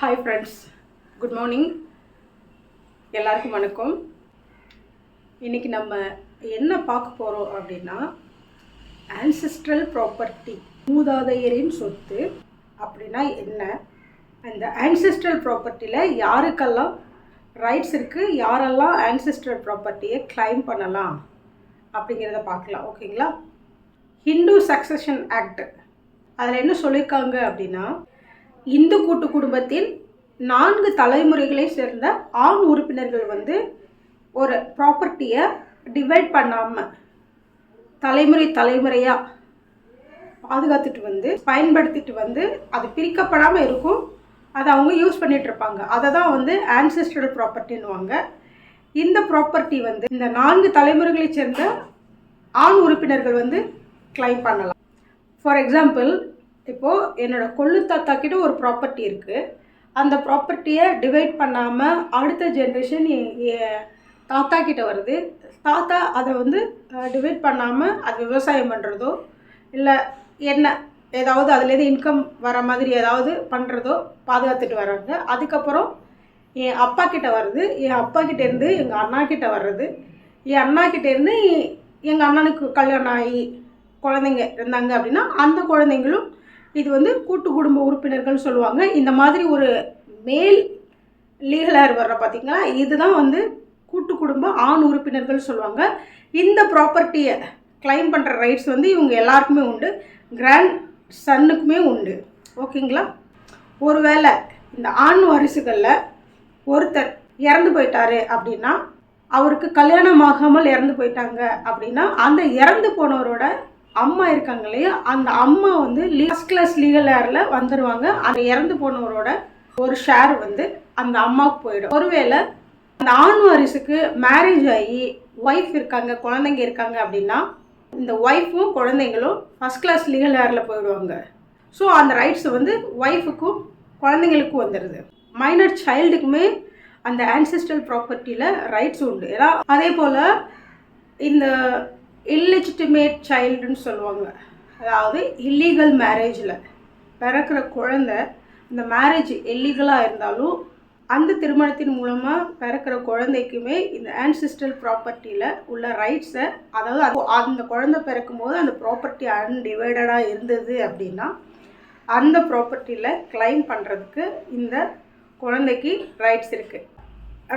Hi friends good morning எல்லாருக்கும் வணக்கம். இன்றைக்கி நம்ம என்ன பார்க்க போகிறோம் அப்படின்னா ancestral ப்ராப்பர்ட்டி மூதாதையரின் சொத்து அப்படின்னா என்ன? அந்த ஆன்செஸ்ட்ரல் ப்ராப்பர்ட்டியில் யாருக்கெல்லாம் ரைட்ஸ் இருக்குது யாரெல்லாம் ancestral ப்ராப்பர்ட்டியை கிளைம் பண்ணலாம்? அப்படிங்கிறத பார்க்கலாம் ஓகேங்களா ஹிந்து சக்சஷன் ஆக்ட் அதில் என்ன சொல்லியிருக்காங்க அப்படின்னா இந்து கூட்டு குடும்பத்தில் நான்கு தலைமுறைகளை சேர்ந்த ஆண் உறுப்பினர்கள் வந்து ஒரு ப்ராப்பர்ட்டியை டிவைட் பண்ணாமல் தலைமுறை தலைமுறையாக பாதுகாத்துட்டு வந்து பயன்படுத்திட்டு வந்து அது பிரிக்கப்படாமல் இருக்கும். அதை அவங்க யூஸ் பண்ணிகிட்ருப்பாங்க இருப்பாங்க. அதை தான் வந்து ஆன்செஸ்ட்ரல் ப்ராப்பர்ட்டின்னுவாங்க இந்த ப்ராப்பர்ட்டி வந்து இந்த நான்கு தலைமுறைகளை சேர்ந்த ஆண் உறுப்பினர்கள் வந்து கிளைம் பண்ணலாம். ஃபார் எக்ஸாம்பிள் இப்போது என்னோடய கொள்ளு தாத்தா கிட்ட ஒரு ப்ராப்பர்ட்டி இருக்குது அந்த ப்ராப்பர்ட்டியை டிவைட் பண்ணாமல் அடுத்த ஜென்ரேஷன் தாத்தா கிட்ட வருது. தாத்தா அதை வந்து டிவைட் பண்ணாமல் அது விவசாயம் பண்ணுறதோ இல்லை என்ன ஏதாவது அதுலேருந்து இன்கம் வர மாதிரி ஏதாவது பண்ணுறதோ பாதுகாத்துட்டு வராங்க அதுக்கப்புறம் என் அப்பா கிட்ட வருது. என் அப்பா கிட்டேருந்து எங்கள் அண்ணா கிட்ட வர்றது. என் அண்ணா கிட்டேருந்து எங்கள் அண்ணனுக்கு கல்யாணம் ஆகி குழந்தைங்க இருந்தாங்க அப்படின்னா அந்த குழந்தைங்களும் இது வந்து கூட்டு குடும்ப உறுப்பினர்கள் சொல்லுவாங்க. இந்த மாதிரி ஒரு மேல் லீகல் வர்ற பார்த்திங்களா இதுதான் வந்து கூட்டு குடும்ப ஆண் உறுப்பினர்கள் சொல்லுவாங்க. இந்த ப்ராப்பர்ட்டியை கிளைம் பண்ணுற ரைட்ஸ் வந்து இவங்க எல்லாருக்குமே உண்டு. கிராண்ட் சன்னுக்குமே உண்டு. ஓகேங்களா? ஒருவேளை இந்த ஆண் வாரிசுகளில் ஒருத்தர் இறந்து போயிட்டாரு அப்படின்னா அவருக்கு கல்யாணம் ஆகாமல் இறந்து போயிட்டாங்க அப்படின்னா அந்த இறந்து போனவரோட அம்மா இருக்காங்க இல்லையா? அந்த அம்மா வந்து ஃபஸ்ட் கிளாஸ் லீகல் ஏரில் வந்துடுவாங்க அந்த இறந்து போனவரோட ஒரு ஷேர் வந்து அந்த அம்மாவுக்கு போயிடும். ஒருவேளை அந்த ஆண் வாரிசுக்கு மேரேஜ் ஆகி ஒய்ஃப் இருக்காங்க குழந்தைங்க இருக்காங்க அப்படின்னா இந்த ஒய்ஃபும் குழந்தைங்களும் ஃபஸ்ட் கிளாஸ் லீகல் ஏரில் போயிடுவாங்க. ஸோ அந்த ரைட்ஸ் வந்து ஒய்ஃபுக்கும் குழந்தைங்களுக்கும் வந்துடுது மைனர் சைல்டுக்குமே அந்த ஆன்சிஸ்டல் ப்ராப்பர்ட்டியில் ரைட்ஸ் உண்டு. ஏன்னா அதே போல் இந்த இல்லெஜிட்டிமேட் சைல்டுன்னு சொல்லுவாங்க. அதாவது இல்லீகல் மேரேஜில் பிறக்கிற குழந்த இந்த மேரேஜ் இல்லீகலாக இருந்தாலும் அந்த திருமணத்தின் மூலமாக பிறக்கிற குழந்தைக்குமே இந்த ஆன்சிஸ்டல் ப்ராப்பர்ட்டியில் உள்ள ரைட்ஸை அதாவது அந்த குழந்தை பிறக்கும்போது அந்த ப்ராப்பர்ட்டி அன்டிவைடடாக இருந்தது அப்படின்னா அந்த ப்ராப்பர்ட்டியில் கிளைம் பண்ணுறதுக்கு இந்த குழந்தைக்கு ரைட்ஸ் இருக்குது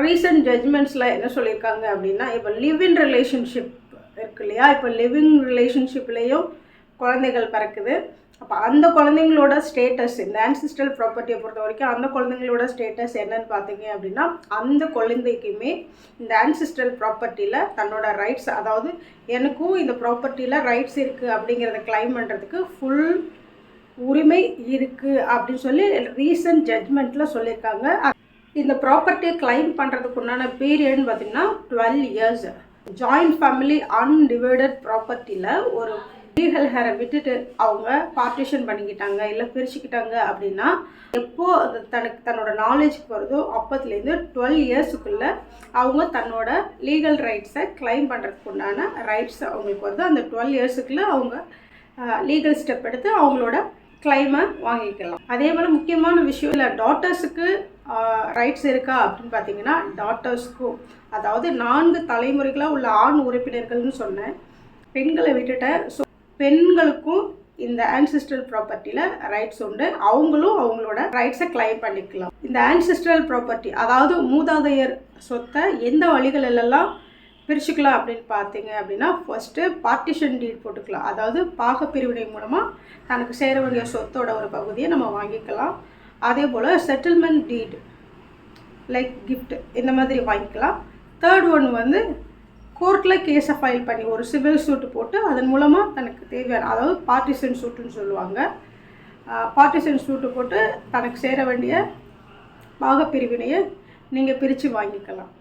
ரீசன்ட் ஜட்ஜ்மெண்ட்ஸில் என்ன சொல்லியிருக்காங்க அப்படின்னா இப்போ லிவ் இன் ரிலேஷன்ஷிப் இருக்கு இல்லையா இப்போ லிவிங் ரிலேஷன்ஷிப்லேயும் குழந்தைகள் பிறக்குது. அப்போ அந்த குழந்தைங்களோட ஸ்டேட்டஸ் இந்த ஆன்சிஸ்டல் ப்ராப்பர்ட்டியை பொறுத்த வரைக்கும் அந்த குழந்தைங்களோட ஸ்டேட்டஸ் என்னன்னு பார்த்தீங்க அப்படின்னா அந்த குழந்தைக்குமே இந்த ஆன்சிஸ்டல் ப்ராப்பர்ட்டியில் தன்னோட ரைட்ஸ் அதாவது எனக்கும் இந்த ப்ராப்பர்ட்டியில் ரைட்ஸ் இருக்குது அப்படிங்கிறத கிளைம் பண்ணுறதுக்கு ஃபுல் உரிமை இருக்குது அப்படின்னு சொல்லி ரீசன்ட் ஜட்ஜ்மெண்ட்டில் சொல்லியிருக்காங்க. இந்த ப்ராப்பர்ட்டியை கிளைம் பண்ணுறதுக்கு உண்டான பீரியட்னு பார்த்திங்கன்னா twelve years joint family undivided ப்ராப்பர்ட்டியில் ஒரு லீகல் ஹேரை விட்டுட்டு அவங்க பார்ட்டிஷன் பண்ணிக்கிட்டாங்க இல்லை பிரிச்சுக்கிட்டாங்க அப்படின்னா எப்போ அது தனக்கு தன்னோட நாலேஜுக்கு வருதோ அப்போத்துலேருந்து டுவெல் இயர்ஸுக்குள்ளே அவங்க தன்னோட லீகல் ரைட்ஸை கிளைம் பண்ணுறதுக்கு உண்டான ரைட்ஸ் அவங்களுக்கு வருது. அந்த டுவெல் இயர்ஸுக்குள்ளே அவங்க லீகல் ஸ்டெப் எடுத்து அவங்களோட கிளைமை வாங்கிக்கலாம். அதே போல் முக்கியமான விஷயம் இல்லை டாட்டர்ஸுக்கு ரைட்ஸ் இருக்கா அப்படின்னு பார்த்தீங்கன்னா டாட்டர்ஸ்க்கும் அதாவது நான்கு தலைமுறைகளாக உள்ள ஆண் உறுப்பினர்கள்னு சொன்னேன். பெண்களை விட்டுட்டேன் ஸோ பெண்களுக்கும் இந்த ஆன்சிஸ்ட்ரல் ப்ராப்பர்ட்டியில் ரைட்ஸ் உண்டு. அவங்களும் அவங்களோட ரைட்ஸை கிளைம் பண்ணிக்கலாம். இந்த ஆன்சிஸ்ட்ரல் ப்ராப்பர்ட்டி அதாவது மூதாதையர் சொத்தை எந்த வழிகளிலெல்லாம் பிரிச்சுக்கலாம் அப்படின்னு பார்த்தீங்க அப்படின்னா ஃபஸ்ட்டு பார்ட்டிஷன் டீட் போட்டுக்கலாம். அதாவது பாகப்பிரிவினை மூலமாக தனக்கு சேர வேண்டிய சொத்தோட ஒரு பகுதியை நம்ம வாங்கிக்கலாம். அதே போல் செட்டில்மெண்ட் டீட் லைக் கிஃப்ட் இந்த மாதிரி வாங்கிக்கலாம். தேர்ட் ஒன் வந்து கோர்ட்டில் கேஸை ஃபைல் பண்ணி ஒரு சிவில் சூட்டு போட்டு அதன் மூலமாக தனக்கு தேவையான அதாவது பார்ட்டிஷன் சூட்டுன்னு சொல்லுவாங்க. பார்ட்டிஷன் சூட்டு போட்டு தனக்கு சேர வேண்டிய பாகப்பிரிவினையை நீங்கள் பிரித்து வாங்கிக்கலாம்.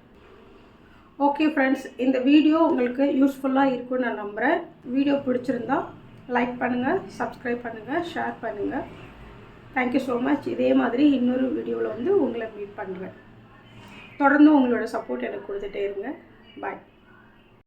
ஓகே ஃப்ரெண்ட்ஸ் இந்த வீடியோ உங்களுக்கு யூஸ்ஃபுல்லாக இருக்கும்னு நான் நம்புகிறேன் வீடியோ பிடிச்சிருந்தா லைக் பண்ணுங்கள் சப்ஸ்கிரைப் பண்ணுங்கள் ஷேர் பண்ணுங்கள் தேங்க்யூ ஸோ மச் இதே மாதிரி இன்னொரு வீடியோவில் வந்து உங்களை மீட் பண்ணுறேன் தொடர்ந்து உங்களோட சப்போர்ட் எனக்கு கொடுத்துட்டே இருங்க. பாய்